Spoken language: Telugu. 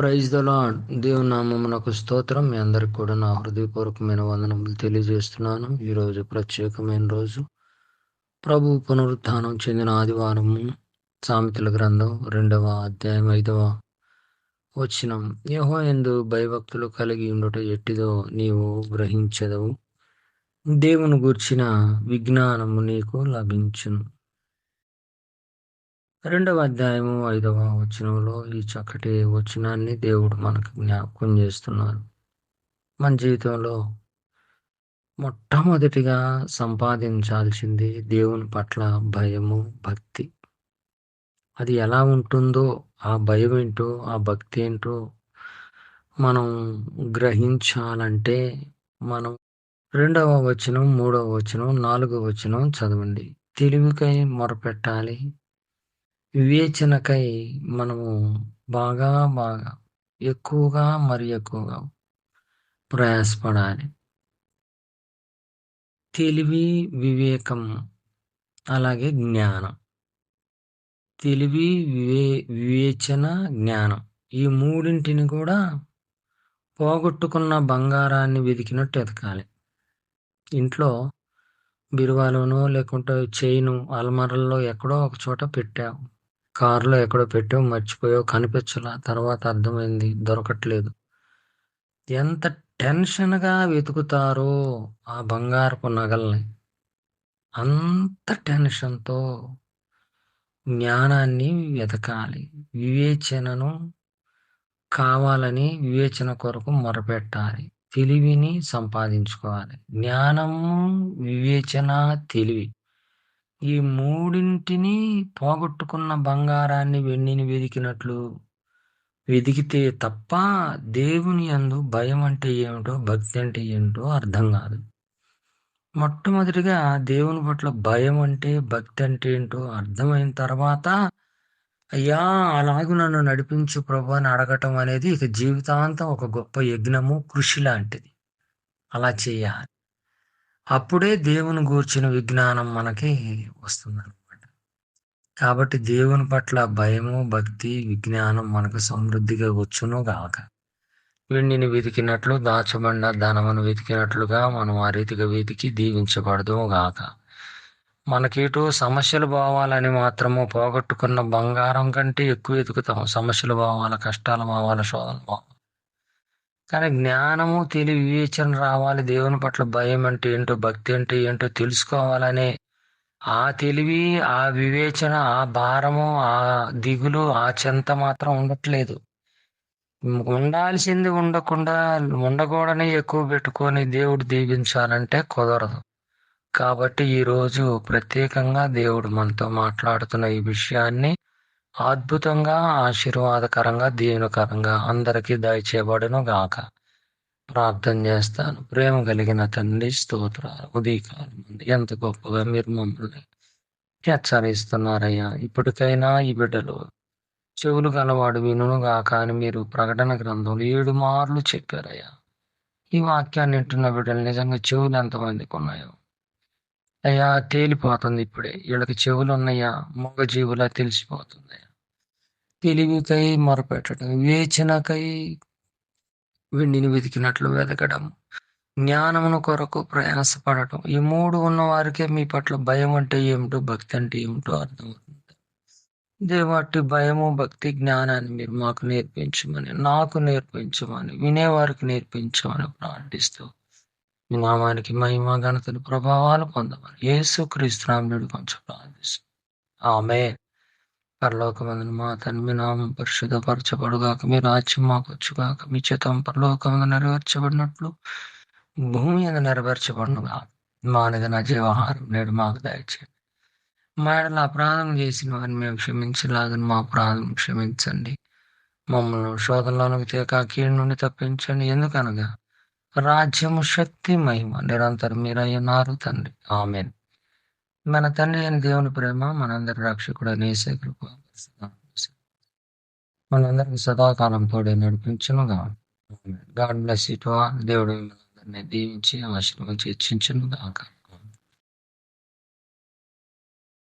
ప్రైజ్ దలా దేవుని నామమునకు స్తోత్రం. మీ అందరికి కూడా నా హృదయపూర్వకమైన వందనములు తెలియజేస్తున్నాను. ఈరోజు ప్రత్యేకమైన రోజు. ప్రభు పునరుత్థానం చెందిన ఆదివారము సామెతల గ్రంథం రెండవ అధ్యాయం ఐదవ వచ్చినం యహో ఎందు భయభక్తులు కలిగి ఉండుట ఎట్టిదో నీవు గ్రహించదవు. దేవుని గూర్చిన విజ్ఞానము నీకు లభించును. రెండవ అధ్యాయము ఐదవ వచనంలో ఈ చక్కటి వచనాన్ని దేవుడు మనకు జ్ఞాపకం చేస్తున్నారు మన జీవితంలో మొట్టమొదటిగా సంపాదించాల్సింది దేవుని పట్ల భయము భక్తి. అది ఎలా ఉంటుందో ఆ భయం ఏంటో ఆ భక్తి ఏంటో మనం గ్రహించాలంటే మనం రెండవ వచనం మూడవ వచనం నాలుగవ వచనం చదవండి. తెలివికై మొరపెట్టాలి వివేచనకై మనము బాగా బాగా ఎక్కువగా మరి ఎక్కువగా ప్రయాసపడాలి. తెలివి వివేకం అలాగే జ్ఞానం. తెలివి వివే వివేచన జ్ఞానం ఈ మూడింటిని కూడా పోగొట్టుకున్న బంగారాన్ని వెతికినట్టు ఎతకాలి ఇంట్లో బిరువాలోనో లేకుంటే చైను అల్మరల్లో ఎక్కడో ఒక చోట పెట్టావు. కారులో ఎక్కడో పెట్టావు మర్చిపోయావు కనిపించలా. తర్వాత అర్థమైంది దొరకట్లేదు. ఎంత టెన్షన్గా వెతుకుతారో ఆ బంగారపు నగల్ని. అంత టెన్షన్తో జ్ఞానాన్ని వెతకాలి. వివేచనను కావాలని వివేచన కొరకు మొరపెట్టాలి. తెలివిని సంపాదించుకోవాలి. జ్ఞానము వివేచన తెలివి. ఈ మూడింటిని పోగొట్టుకున్న బంగారాన్ని వెండిని వెదికినట్లు వెదికితే తప్ప దేవుని అందు భయం అంటే ఏమిటో భక్తి అంటే ఏమిటో అర్థం కాదు. మొట్టమొదటిగా దేవుని పట్ల భయం అంటే భక్తి అంటే ఏంటో అర్థమైన తర్వాత అయ్యా అలాగూ నన్ను నడిపించు ప్రభు అని అడగటం అనేది ఇక జీవితాంతం ఒక గొప్ప యజ్ఞము కృషి లాంటిది. అలా చేయాలి. అప్పుడే దేవుని గూర్చిన విజ్ఞానం మనకి వస్తుందన్నమాట. కాబట్టి దేవుని పట్ల భయము భక్తి విజ్ఞానం మనకు సమృద్ధిగా వచ్చును గాక. వెండిని వెతికినట్లు దాచబడిన ధనమును వెతికినట్లుగా మనం ఆ రీతిగా వెతికి దీవించబడదు గాక. మనకేటో సమస్యలు భావాలని మాత్రము పోగొట్టుకున్న బంగారం కంటే ఎక్కువ వెతుకుతాం సమస్యలు భావాల కష్టాలు భావాల శోధన భావాలు కానీ జ్ఞానము తెలివి వివేచన రావాలి. దేవుని పట్ల భయం అంటే ఏంటో భక్తి అంటే ఏంటో తెలుసుకోవాలనే ఆ తెలివి ఆ వివేచన ఆ భారము ఆ దిగులు ఆ చెంత మాత్రం ఉండట్లేదు. ఉండాల్సింది ఉండకుండా ఉండకూడని ఎక్కువ పెట్టుకొని దేవుడు దీవించాలంటే కుదరదు. కాబట్టి ఈరోజు ప్రత్యేకంగా దేవుడు మనతో మాట్లాడుతున్న ఈ విషయాన్ని అద్భుతంగా ఆశీర్వాదకరంగా దీవెనకరంగా అందరికీ దయచేయబడును గాక ప్రార్థన చేస్తాను. ప్రేమ కలిగిన తండ్రి స్తోత్ర ఉదయకాలం ఎంత గొప్పగా మీరు మమ్మల్ని హెచ్చరిస్తున్నారయ్యా. ఇప్పటికైనా ఈ బిడ్డలు చెవులు గలవాడు వినును గాక అని మీరు ప్రకటన గ్రంథంలో ఏడు మార్లు చెప్పారయ్యా. ఈ వాక్యాన్ని వింటున్న బిడ్డలు నిజంగా చెవులు ఎంతమందికి ఉన్నాయో అయ్యా తేలిపోతుంది ఇప్పుడే. వీళ్ళకి చెవులు ఉన్నాయా మొగ జీవులా తెలిసిపోతుంది. తెలివికై మొరపెట్టడం వివేచనకై వెండిని వెతికినట్లు వెతకడం జ్ఞానమును కొరకు ప్రయాసపడటం ఈ మూడు ఉన్న వారికే మీ పట్ల భయం అంటే ఏమిటో భక్తి అంటే ఏమిటో అర్థమవుతుంది. దేవాటి భయము భక్తి జ్ఞానాన్ని మీరు మాకు నేర్పించమని నాకు నేర్పించమని వినేవారికి నేర్పించమని ప్రార్థిస్తూ మీ నామానికి మహిమ ఘనతలు ప్రభావాలు పొందమని యేసు క్రీస్తునాముడు కొంచెం ప్రార్థిస్తాం ఆమె పరలోకమందుని మా తన్మి నామం పరిశుద్ధపరచబడుగాక మీ రాజ్యం మాకొచ్చుగాక మీ చిత్తం పరలోకమందు నెరవేర్చబడినట్లు భూమి మీద నెరవేర్చబడునుగా మానది నా జీవాహారం నేడు మాకు దయచేయండి. మా ఎడల అపరాధం చేసిన వారిని మేము క్షమించలాగని మా అపరాధం క్షమించండి. మమ్మల్ని శోధనలోనికి తీక కీడు నుండి తప్పించండి. ఎందుకనగా రాజ్యము శక్తి మహిమ నిరంతరం మీరయ్యన్నారు తండ్రి. ఆమెన్. మన తండ్రి అని దేవుని ప్రేమ మనందరి రక్షకుడు అనేసే కృప మనందరికి సదాకాలం తోడే నడిపించును గాడ్ బ్లెస్ ఇటు దేవుడు మనందరినీ దీవించి ఆశీర్వదించి హెచ్చించును